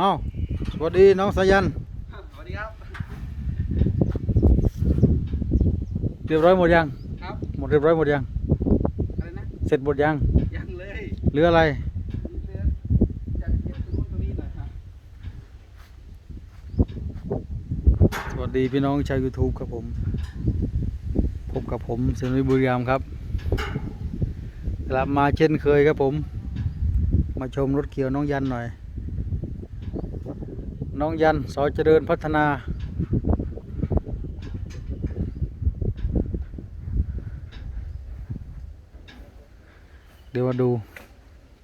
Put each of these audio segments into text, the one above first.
เอ้าสวัสดีน้องสายัน สวัสดีครับ เรียบร้อยหมดยัง ครับ หมดเรียบร้อยหมดยัง อะไรนะ เสร็จหมดยัง ยังเลยเหลืออะไรเรือจะเก็บตรงนู้นตรงนี้หน่อยครับ สวัสดีพี่น้องชาว YouTube ครับผม พบกับผมเซนุยบุรีรัมย์ครับ กลับมาเช่นเคยครับผม มาชมรถเขียวน้องยันหน่อย น้องยันสอเจริญพัฒนา เดี๋ยวมาดู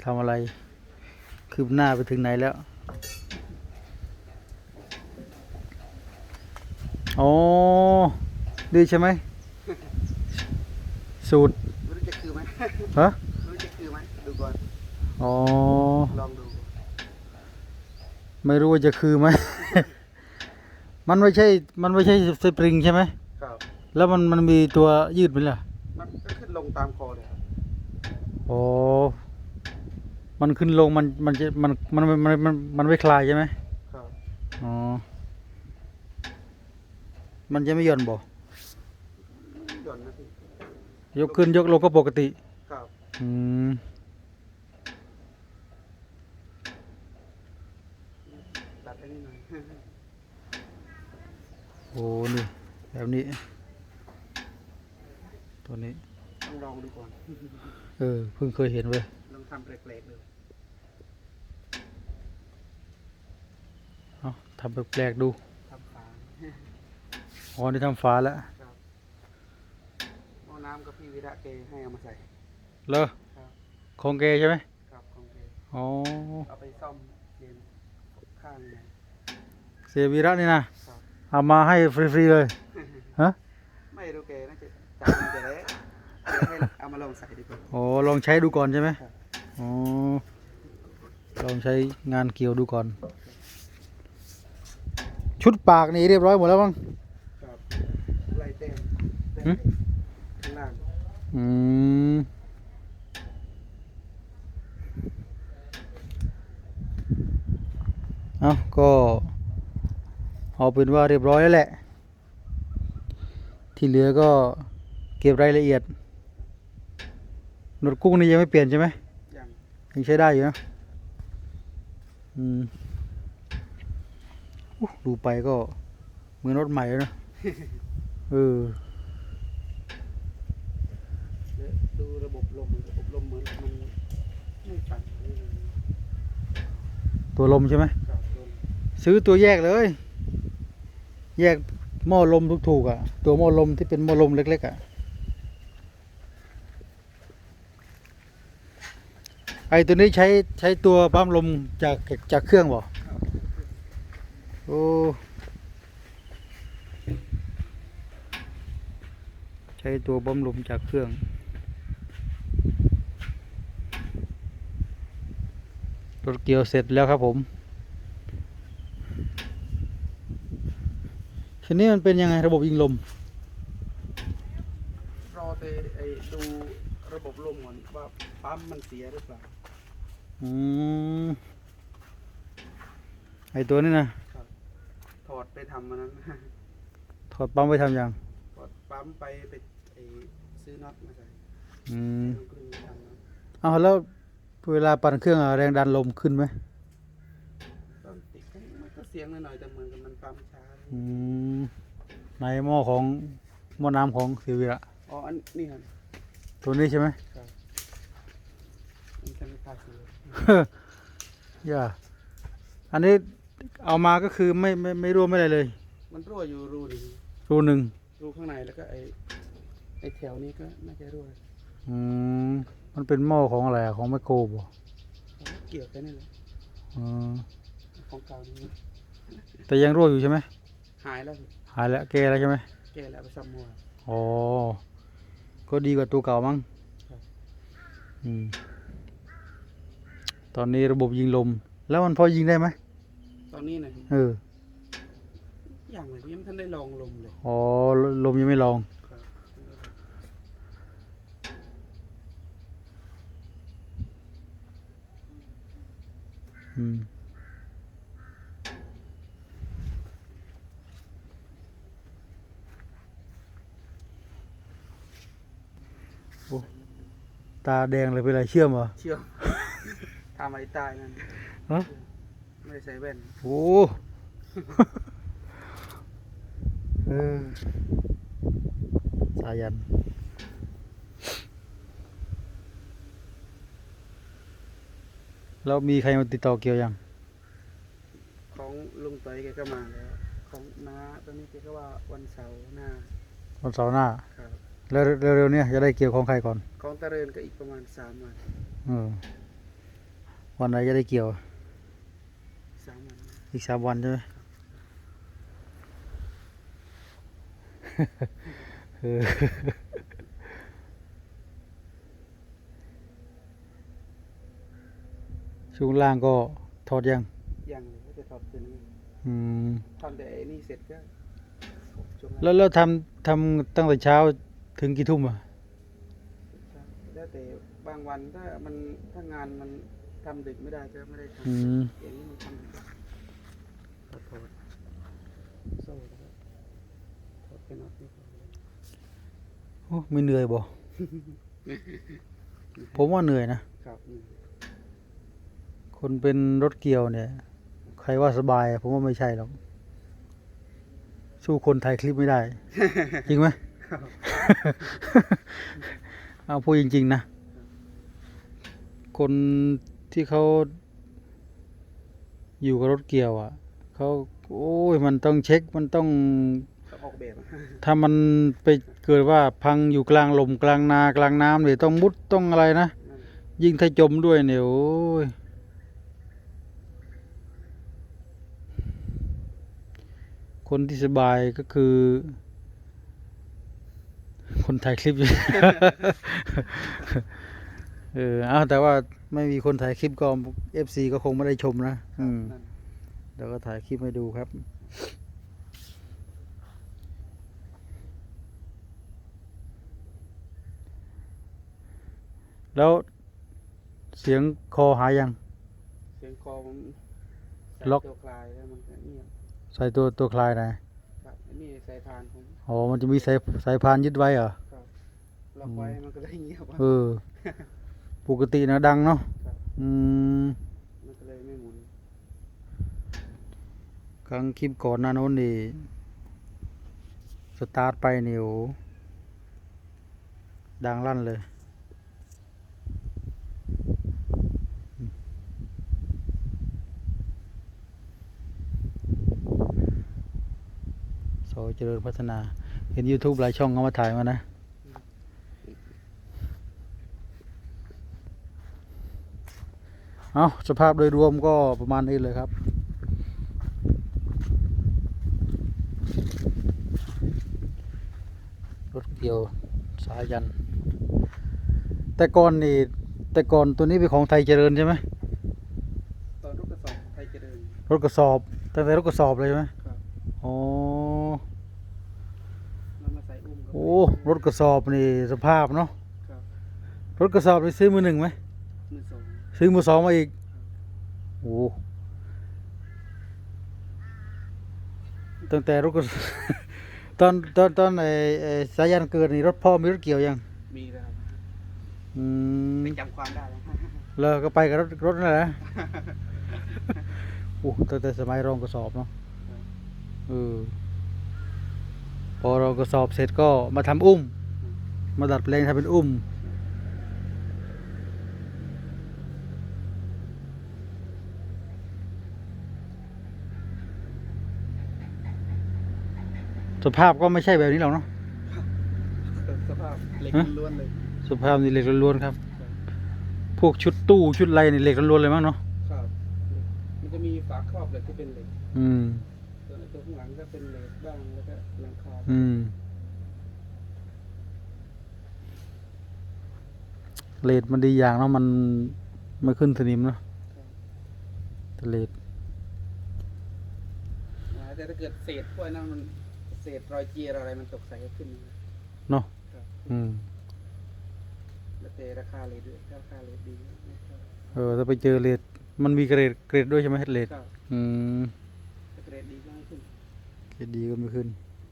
ทำอะไร คืบหน้าไปถึงไหนแล้ว อ๋อดีใช่ไหม สูตร ไม่รู้จะคือไหมฮะ ไม่รู้จะคือไหมดูก่อน อ๋อ ลองดู ไม่รู้ว่าจะคือไหม มันไม่ใช่ มันไม่ใช่สปริงใช่ไหม ครับ แล้วมันมันมีตัวยืดไหมล่ะ มันก็ขึ้นลงตามคอเลยครับอ๋อมันขึ้นลงมันมันจะมันมันมันมันมันมันไม่คลายใช่ไหมครับอ๋อ มันจะไม่หย่อนบ่ หย่อนนะพี่ยกขึ้นยกลงก็ปกติ ครับ อืม ดัดไอ้นี่หน่อย โอ้นี่แบบนี้ ตัวนี้ต้องลองดูก่อนเออเพิ่งเคยเห็นเว้ยลองทำแปลกๆเลยเอาทำแปลกๆดูทำฝาอ๋อนี่ทำฟ้าแล้วครับหม้อน้ำกับพี่วิระเกให้เอามาใส่เลอครับของแกใช่ไหมครับของเกอ๋อเอาไปซ่อมเรียนข้างเนี่ยเสียวีระนี่นะครับ เอามาให้ฟรีๆเลยฮะไม่รู้แกน่าจะจ่ายมันแต่แล้วเดี๋ยวให้เอามาลองใส่ดีกว่าอ๋อลองใช้ดูก่อนใช่ไหมครับอ๋อลองใช้งานเกี่ยวดูก่อน ชุดปากนี่เรียบร้อยหมดแล้วมั้งครับไล่เต็มเต็มหึข้างล่างอืมเอาก็ เอาเป็นว่าเรียบร้อยแล้วแหละ ที่เหลือก็เก็บรายละเอียดหนวดกุ้งนี่ยังไม่เปลี่ยนใช่ไหมอย่างยังใช้ได้อยู่นะอืมอู้ดูไปก็เหมือนรถใหม่แล้วนะเออเดี๋ยวดูระบบลมระบบลมเหมือนมันไม่ตันตัวลมใช่ไหมครับลมซื้อตัวแยกเลย แยกหม้อลมถูกๆอะ ตัวหม้อลมที่เป็นหม้อลมเล็กๆอะ ไอตัวนี้ใช้ใช้ตัวปั๊มลมจากจากเครื่องบ่โอ้ใช้ตัวปั๊มลมจากเครื่องรถเกี่ยวเสร็จแล้วครับผม ทีนี้มันเป็นยังไงระบบยิงลม รอแต่ไอ้ดูระบบลมก่อนว่าปั๊มมันเสียหรือเปล่า อืมไอตัวนี้นะถอดไปทำมันนั้น ถอดปั๊มไปทำยังถอดปั๊มไปไปไอ้ซื้อน็อตมาใส่อืมมันก็มีทำนะเอาแล้วเวลาปั่นเครื่องอะแรงดันลมขึ้นไหมตอนติดมันก็เสียงหน่อยๆแต่ ในหม้อของหม้อน้ำของสิวิระอ๋ออันนี่ครับตัวนี้ใช่ไหมมันจะไม่พาเสียอย่าอันนี้เอามาก็คือไม่ไม่ไม่ร่วมไม่อะไรเลย มันรั่วอยู่รูหนึงรูหนึ่งรูข้างในแล้วก็ไอ้ไอ้แถวนี้ก็น่าจะรั่วอืมมันเป็นหม้อของอะไรอะของไมโครบ่เกี่ยวกันนี่แหละอืมของเก่านี้แต่ยังรั่วอยู่ใช่ไหม หายแล้วหายแล้วแก้แล้วใช่ไหมแกแล้วไปซ่อมมัวอ๋อ ก็ดีกว่าตัวเก่ามั้งครับอืมตอนนี้ระบบยิงลม แล้วมันพอยิงได้ไหมตอนนี้นะเอออย่างเลยยังไม่ทันได้ลองลมเลยอ๋อลมยังไม่ลองครับอืม ตาแดงเลยเป็นไรเชื่อมเหรอเชื่อมทำไอ้ตายนั่นฮะไม่ได้ใส่แว่นโอ้เออสายันแล้วมีใครมาติดต่อเกี่ยวยัง ของลุงต่อยแกก็มาแล้ว ของน้าตอนนี้แกก็ว่าวันเสาร์หน้า วันเสาร์หน้าครับ แล้วเร็วๆเนี้จะได้เกี่ยวของใครก่อนของตะเรินก็อีกประมาณสามวันเออวันไหนจะได้เกี่ยว สามวันอีกสามวันใช่ไหม เออช่วงล่างก็ทอดยัง ยังเลยก็จะถอดคืนนี้อืม ทำแต่ไอ้นี่เสร็จก็ช่วงแล้วแล้วทำทำตั้งแต่เช้า ถึงกี่ทุ่มอะแล้วแต่บางวันถ้ามันถ้างานมันทำดึกไม่ได้ก็ไม่ได้ทำอืมอย่างนี้มันทำดึกก็ถอดโซ่แล้วก็ถอดเป็นน็อตนี่ก่อนโอ้ไม่เหนื่อยบ่ ผมว่าเหนื่อยนะ ครับอืมคนเป็นรถเกี่ยวเนี่ย ใครว่าสบายอะผมว่าไม่ใช่หรอก สู้คนถ่ายคลิปไม่ได้ จริงไหม เอาพูดจริง ๆ นะ คนที่เขาอยู่กับรถเกี่ยว อะเขาโอ้ยมันต้องเช็คมันต้องก็ออกแบบถ้ามันไปเกิดว่าพังอยู่กลางลมกลางนากลางน้ำเนี่ยต้องมุดต้องอะไรนะนั่นยิ่งถ้าจมด้วยเนี่ยโอ้ยคนที่สบายก็คือ คนถ่ายคลิปอยู่ เออเอาแต่ว่าไม่มีคนถ่ายคลิปก็เอฟซีก็คงไม่ได้ชมนะ อืมนั่นเดี๋ยวก็ถ่ายคลิปให้ดูครับ แล้วเสียงคอหายยัง เสียงคอผมใส่ล็อกตัวคลายแล้วมันก็เงียบใส่ตัวตัวคลายนะ ครับอันนี้สายพานผม อ๋อ มันจะมีสายสายพานยึดไว้เหรอครับล็อกไว้มันก็เลยเงียบเออ ปกตินะดังเนาะครับอืม มันก็เลยไม่หมุนครั้งคลิปก่อนหน้าโน้นนี่ สตาร์ทไปนิวดังลั่นเลย เจริญพัฒนา เห็น YouTube หลายช่องเขามาถ่ายมานะ เอาสภาพโดยรวมก็ประมาณนี้เลยครับรถเกี่ยวสายัน แต่ก่อนนี่แต่ก่อนตัวนี้เป็นของไทยเจริญใช่ไหมตอนรถกระสอบไทยเจริญรถกระสอบตั้งแต่รถกระสอบเลยใช่ไหมครับอ๋อ มันมาใส่อุ้มก็ โอ้รถกระสอบนี่สภาพเนาะครับรถกระสอบนี่ซื้อมือหนึ่งไหมมือสองซื้อมือสองมาอีกโอ้ตั้งแต่รถกระสตอนตอนตอนไอ้ไอ้สายันเกิดนี่รถพ่อมีรถเกี่ยวยังมีแล้วอืมไม่จำความได้แล้วแล้วก็ไปกับรถรถนั่นแหละ โอ้ตั้งแต่สมัยรองกระสอบเนาะเออ พอรองกระสอบเสร็จก็มาทำอุ้ม มาดัดแปลงทำเป็นอุ้ม สภาพก็ไม่ใช่แบบนี้หรอกเนาะสภาพเหล็กฮะล้วนๆเลยสภาพนี่เหล็กล้วนๆครับ พวกชุดตู้ชุดอะไรนี่เหล็กล้วนๆเลยมั้งเนาะครับมันจะมีฝาครอบเหล็กที่เป็นเหล็กอืม ตัวตัวข้างหลังก็เป็นเหล็กบ้างแล้วก็หลังคาอืมเลดมันดีอย่างเนาะมันไม่ขึ้นสนิมเนาะแต่เลดอ่าแต่ถ้าเกิดเศษพวกนั้นมันเศษรอยเจียร์อะไรมันตกใส่ก็ขึ้นเนาะครับอืม แล้วแต่ราคาเลยด้วยถ้าราคาเลยดีนะครับเออถ้าไปเจอเลดมันมีเกรดเกรดด้วยใช่ไหมเลดครับอืม ถ้าเกรดดีก็ไม่ขึ้น เกรดดีก็ไม่ขึ้น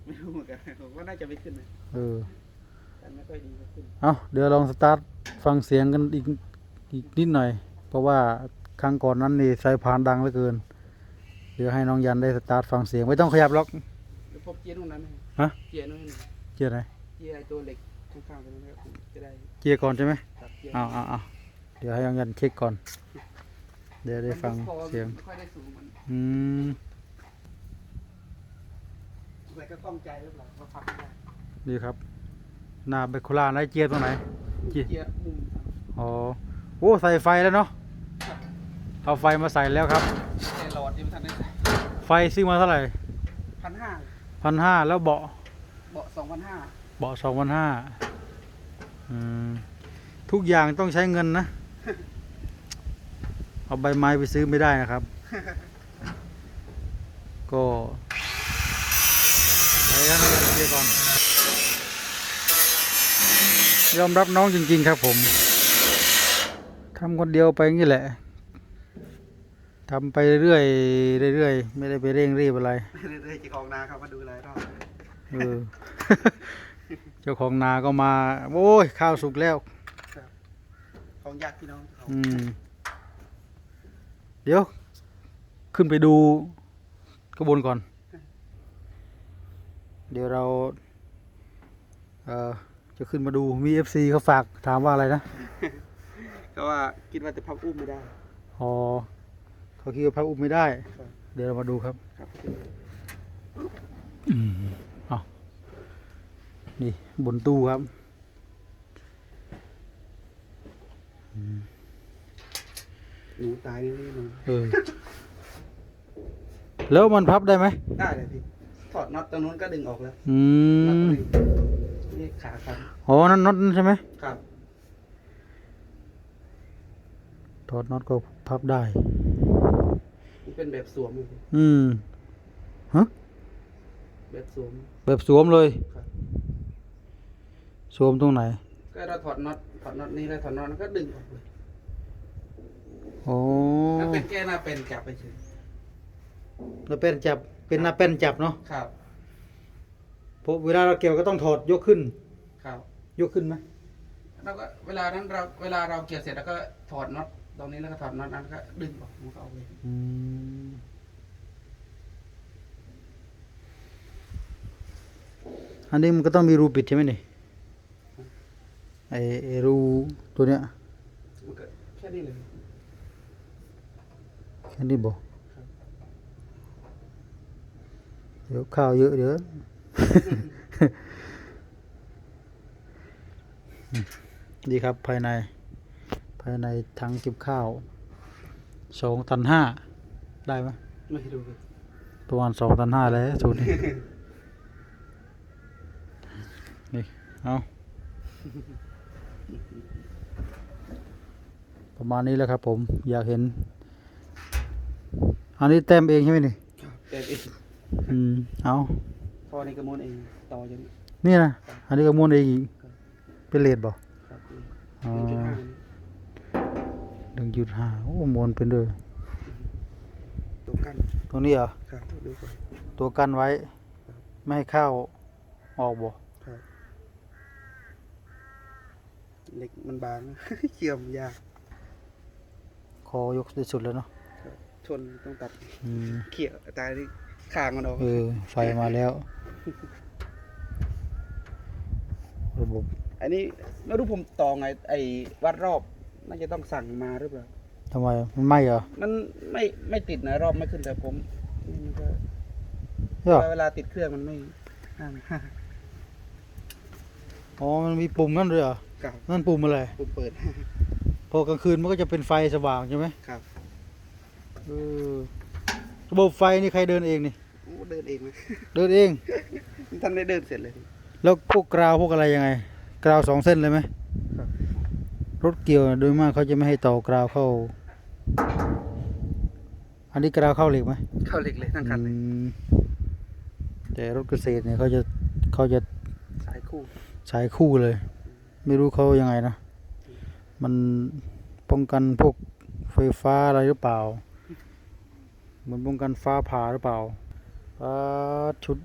ไม่รู้เหมือนกันผมว่าน่าจะไม่ขึ้นนะเออแต่ไม่ค่อยดีก็ขึ้น เอาเดี๋ยวลองสตาร์ทฟังเสียงกันอีกอีกนิดหน่อย เพราะว่าครั้งก่อนนั้นนี่สายพานดังเหลือเกิน เดี๋ยวให้น้องยันได้สตาร์ทฟังเสียงไม่ต้องขยับหรอก แล้วพบเกียร์นู่นนั้นไหมฮะ เกียร์นู่นนเกียร์ไหนเกียร์ไอ้ตัวเหล็กข้างๆตรงนั้นนะครับผมจะได้เกียร์ก่อนใช่ไหมตัดเกียร์เอาเอาเอาเดี๋ยวให้น้องยันเช็คก่อน เดี๋ยวได้ฟังมันก็พอเสียงไม่ค่อยได้สูงมัน อืม แต่ก็คล่องใจหรือเปล่าว่าพับไม่ได้ดีครับ หน้าเบคโคล่าได้เกียร์ตรงไหนเกียร์เกียร์มุมอ๋อโอ้ใส่ไฟแล้วเนาะครับเอาไฟมาใส่แล้วครับแต่หลอดยังไม่ทันได้ใส่ไฟซื้อมาเท่าไหร่พันห้าพันห้าแล้วเบาะเบาะสองพันห้าเบาะสองพันห้าทุกอย่างต้องใช้เงินนะ เอาใบไม้ไปซื้อไม่ได้นะครับ ก็ ไปกันเดี๋ยวก่อน ยอมรับน้องจริง ๆ ครับผมทำคนเดียวไปงี้แหละทำไปเรื่อยๆเรื่อยๆไม่ได้ไปเร่งรีบอะไรเรื่อยๆจะกองนาเขามาดูอะไรรอบเออเจ้าของนาก็มาโอ้ยข้าวสุกแล้วของญาติพี่น้องเขาอืมเดี๋ยว ขึ้นไปดูกระบวนก่อน เดี๋ยวเราเอ่อจะขึ้นมาดูมีเอฟซีเขาฝากถามว่าอะไรนะก็ว่าคิดว่าจะพับอุ้มไม่ได้ อ๋อเขาคิดว่าพักอุ้มไม่ได้ ครับ เดี๋ยวเรามาดูครับครับอืมเอานี่บนตู้ครับหนูตายแน่ๆนอนเออแล้วมันพับได้ไหมได้เลยพี่ ถอดน็อตตรงนู้นก็ดึงออกแล้วอืน็อตมตรงนี้นี่ขาครับอ๋อนั่นน็อตนั่นใช่ไหมครับ ถอดน็อตก็พับได้นี่เป็นแบบสวมเลยพี่อืมฮะแบบสวม แบบสวมเลยครับ สวมตรงไหนก็เราถอดน็อตถอดน็อตนี้แล้วถอดน็อตนั้นก็ดึงออกเลยโอ้มันเป็นแค่หน้าเป็นจับไปเฉยแล้วเป็นจับ เป็นหน้าเป็นจับเนาะครับ เพราะเวลาเราเกี่ยวก็ต้องถอดยกขึ้น ครับ ยกขึ้นไหมแล้วก็เวลานั้นเราเวลาเราเกี่ยวเสร็จแล้วก็ถอดน็อตตรงนี้แล้วก็ถอดน็อตนั้นก็ดึงออกมันก็ออกเลยอืมอันนี้มันก็ต้องมีรูปิดใช่ไหมนี่ไอไอ้รูตัวเนี้ยมันก็แค่นี้เลย แค่นี้บอก ครับ เดี๋ยวข้าวเยอะเดี๋ยวดีครับภายใน ภายในถังเก็บข้าวสองตันห้าได้ไหมไม่ดูเลยประมาณสองตันห้าแล้วสูตรนี้นี่เอาประมาณนี้แล้วครับผมอยากเห็น อันนี้เต็มเองใช่ไหมนี่แต่เอง อืมเอาพอในกระมวลเองต่อยังนี่นะอันนี้ก็ม้วนเองอีกเป็นเลดบ่ครับอ๋อหนึ่งจุดห้านี่หนึ่งจุดห้าโอ้ม้วนเป็นด้วยตัวกั้นตรงนี้เหรอครับดูก่อนตัวกันไว้ ไม่ให้ข้าวออกบ่ครับเหล็กมันบางเชื่อมยากคอยกที่สุดแล้วเนาะครับชนต้องตัดอืมเขี่ยตายที่ คางมันออกเออ ไฟมาแล้ว ระบบ อันนี้ไม่รู้ผมต่อไง ไอ้วัดรอบ น่าจะต้องสั่งมาหรือเปล่าทำไม มันไหม้เหรอ มันไม่ไม่ติดนะรอบไม่ขึ้นแต่ผมนี่มันก็เหรอเวลาติดเครื่องมันไม่ห้ามอ๋อ มันมีปุ่มนั่นด้วยเหรอ ครับนั่นปุ่มอะไร ผมเปิด พอกลางคืนมันก็จะเป็นไฟสว่างใช่ไหมครับ เออระบบไฟนี่ใครเดินเองนี่โอ้ เดินเองนะเดินเองท่านได้เดินเสร็จเลย แล้วพวกกราวพวกอะไรยังไง กราวสองเส้นเลยไหมครับรถเกี่ยวโดยมากเขาจะไม่ให้ต่อกราวเข้า อันนี้กราวเข้าเหล็กไหมเข้าเหล็กเลยทั้งคันเลยอืมแต่รถเกษตรเนี่ยเขาจะเขาจะสายคู่สายคู่เลย ไม่รู้เขายังไงนะมันป้องกันพวกไฟฟ้าอะไรหรือเปล่า เหมือนป้องกันฟ้าผ่าหรือเปล่าฟ้า ชุด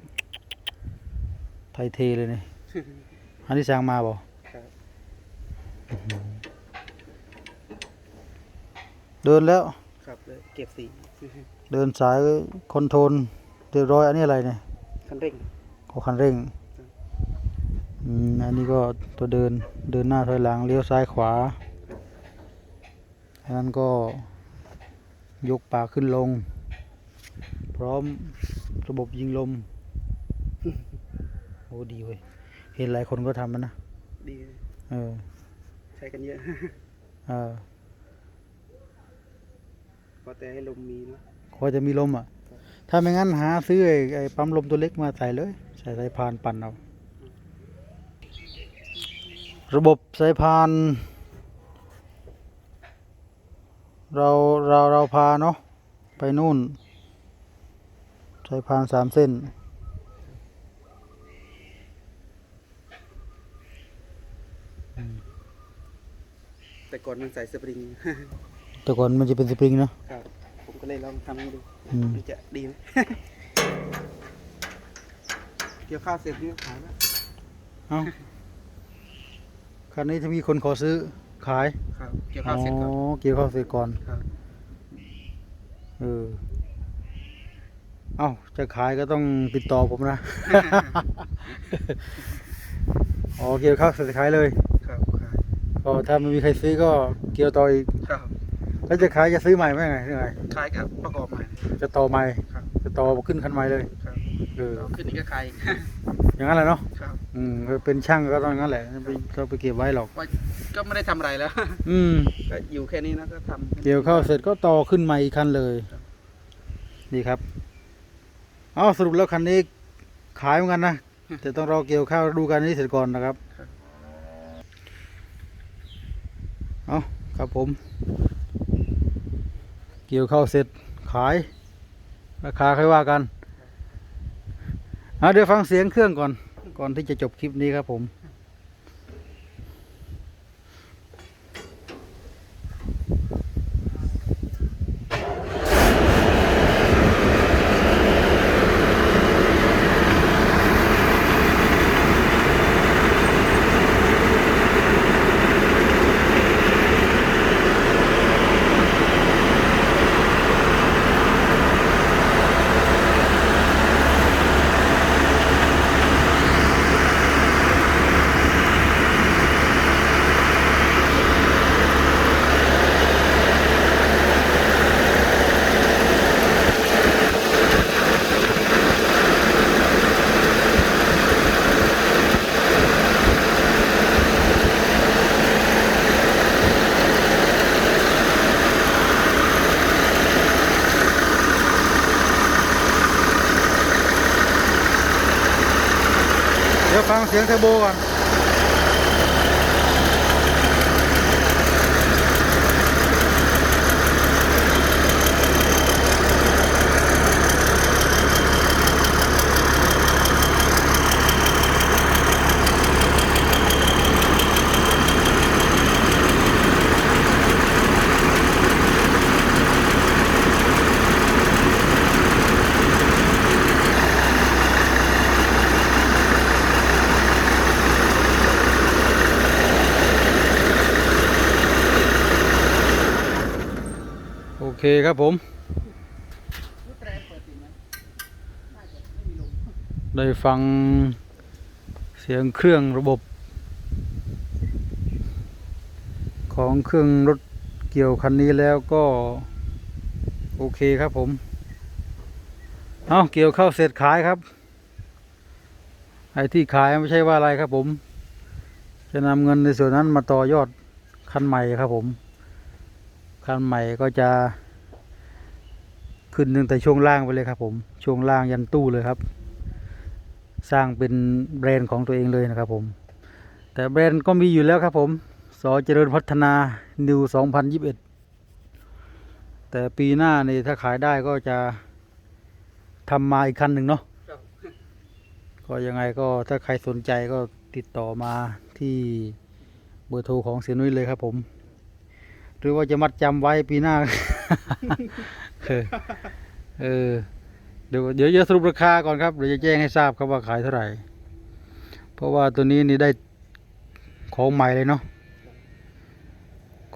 ไทยเทเลยเนี่ยอันนี้สั่งมาบ่ครับเดินแล้ว ครับเลยเก็บสี เดินสายคอนโทรลเรียบร้อย อันนี้อะไรเนี่ยคันเร่งขอคันเร่งอืมอันนี้ก็ตัวเดินเดินหน้าถอยหลังเลี้ยวซ้ายขวาอันนั้นก็ยกปากขึ้นลง พร้อม ระบบยิงลม โอ้ดีเว้ย เห็นหลายคนก็ทำมันนะ ดี เออ ใช้กันเยอะ เออพอแต่ให้ลมมีเนาะขอจะมีลมอะ ถ้าไม่งั้นหาซื้อไอ้ไอ้ปั๊มลมตัวเล็กมาใส่เลย ใส่สายพานปั่นเอา ระบบสายพานเราเราเราพาเนาะไปนู่น สายพานสามเส้น แต่ก่อนมันใส่สปริง แต่ก่อนมันจะเป็นสปริงเนาะครับ ผมก็เลยลองทำให้ดูอืมมันจะดีไหม เกี่ยวข้าวเสร็จนี่ขายแล้วเอาคันนี้ถ้ามีคนขอซื้อขายครับ เกี่ยวอ๋ข้าวเสร็จก่อนอเกี่ยวข้าวเสร็จก่อน ครับ เออ เอ้าจะขายก็ต้องติดต่อผมนะอ๋อเกี่ยวข้าวเสร็จขายเลยครับขายก็ถ้าไม่มีใครซื้อก็เกี่ยวต่ออีกครับแล้วจะขายจะซื้อใหม่ไหมไงหรือไงขายกับประกอบใหม่ จะต่อใหม่ครับ จะต่อขึ้นคันใหม่เลยครับเออเอาขึ้นอีกก็ขายอีกอย่างนั้นแหละเนาะครับอืมเป็นช่างก็ต้องอย่างนั้นแหละไม่ต้องไปเก็บไว้หรอกว่าก็ไม่ได้ทำอะไรแล้ว อืมก็อยู่แค่นี้นะก็ทำเกี่ยวข้าวเสร็จก็ต่อขึ้นใหม่อีกคันเลยครับดีครับ เอาสรุปแล้วคันนี้ขายเหมือนกันนะแต่ต้องรอเกี่ยวข้าวดูกันนี้เสร็จก่อนนะครับเอาครับผม เกี่ยวข้าวเสร็จขาย ราคาค่อยว่ากันเอาเดี๋ยวฟังเสียงเครื่องก่อน ก่อนที่จะจบคลิปนี้ครับผม เดี๋ยวฟังเสียงเทอร์โบก่อน เคครับผม ได้ฟังเสียงเครื่องระบบ ของเครื่องรถเกี่ยวคันนี้แล้วก็ โอเคครับผม เอาเกี่ยวเข้าเสร็จขายครับ ไอ้ที่ขายไม่ใช่ว่าอะไรครับผม จะนำเงินในส่วนนั้นมาต่อยอดคันใหม่ครับผมคันใหม่ก็จะ ขึ้นตั้งแต่ช่วงล่างไปเลยครับ ผมช่วงล่างยันตู้เลยครับ สร้างเป็นแบรนด์ของตัวเองเลยนะครับผม แต่แบรนด์ก็มีอยู่แล้วครับ ผมสอเจริญพัฒนานิว2021 แต่ปีหน้านี่ถ้าขายได้ก็จะทำมาอีกคันหนึ่งเนาะครับก็ยังไงก็ถ้าใครสนใจก็ติดต่อมาที่เบอร์โทรของเสียนุ้ยเลยครับผม หรือว่าจะมัดจำไว้ปีหน้า เออเออเดี๋ยวเดี๋ยวจะสรุปราคาก่อนครับเดี๋ยวจะแจ้งให้ทราบครับว่าขายเท่าไหร่ เพราะว่าตัวนี้นี่ได้ของใหม่เลยเนาะ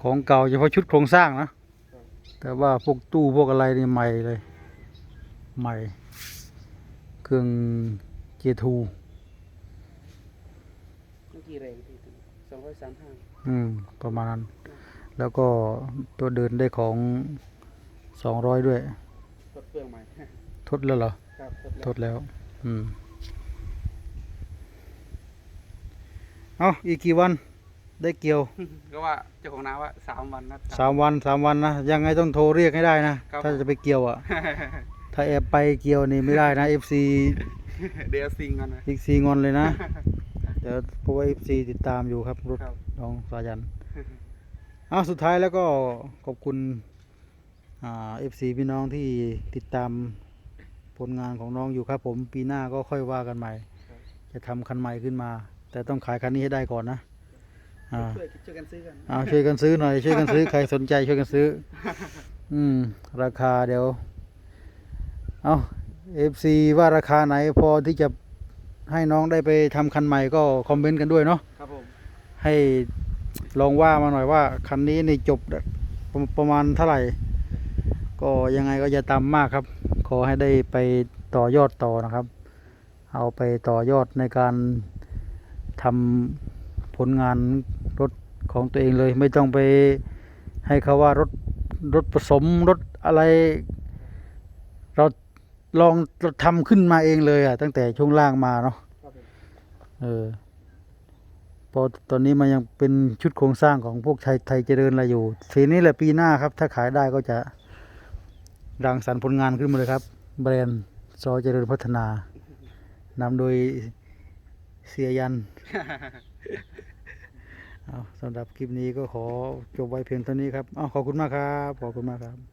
ของเก่าเฉพาะชุดโครงสร้างนะแต่ว่าพวกตู้พวกอะไรนี่ใหม่เลย ใหม่ เครื่องเกียร์ทูเมื่อกี้แรงที่สองร้อยสามห้าอืม ประมาณนั้น แล้วก็ตัวเดินได้ของ สองร้อยด้วย ทดเครื่องใหม่ ทดแล้วเหรอ ครับทดแล้ว อืม เอาอีกกี่วัน ได้เกี่ยว ก็ว่าเจ้าของนาว่าสามวันนะ สามวันสามวันนะ ยังไงต้องโทรเรียกให้ได้นะ ครับ ถ้าจะไปเกี่ยวอะ ถ้าแอบไปเกี่ยวนี่ไม่ได้นะ FC เดี๋ยวซิงกันนะ อีกซีงอนเลยนะ เดี๋ยวเพราะว่า FC ติดตามอยู่ครับรถครับ น้องสายันเอาสุดท้ายแล้วก็ขอบคุณ อ่า FC พี่น้องที่ติดตามผลงานของน้องอยู่ครับผมปีหน้าก็ค่อยว่ากันใหม่ จะทำคันใหม่ขึ้นมา แต่ต้องขายคันนี้ให้ได้ก่อนนะอ่าช่วยช่วยกันซื้อกันเอาช่วยกันซื้อหน่อยช่วยกันซื้อใครสนใจช่วยกันซื้อ อืม ราคาเดี๋ยว เอาเอฟซีว่าราคาไหนพอที่จะให้น้องได้ไปทำคันใหม่ก็คอมเมนต์กันด้วยเนาะครับผมให้ลองว่ามาหน่อยว่าคันนี้นี่จบประประมาณเท่าไหร่ ก็ยังไงก็อย่าตำมากครับ ขอให้ได้ไปต่อยอดต่อนะครับ เอาไปต่อยอดในการทำผลงานรถของตัวเองเลย ไม่ต้องไปให้เขาว่ารถรถผสมรถอะไร เราลองเราทำขึ้นมาเองเลยอะตั้งแต่ช่วงล่างมาเนาะเออพอตอนนี้มันยังเป็นชุดโครงสร้างของพวกไทยไทยเจริญอะไรอยู่ทีนี้แหละปีหน้าครับ ถ้าขายได้ก็จะ รังสรรค์ผลงานขึ้นมาเลยครับ แบรนด์ซอเจริญพัฒนานำโดยเสียยันเอาสำหรับคลิปนี้ก็ขอจบไว้เพียงเท่านี้ครับเอาขอบคุณมากครับ ขอบคุณมากครับ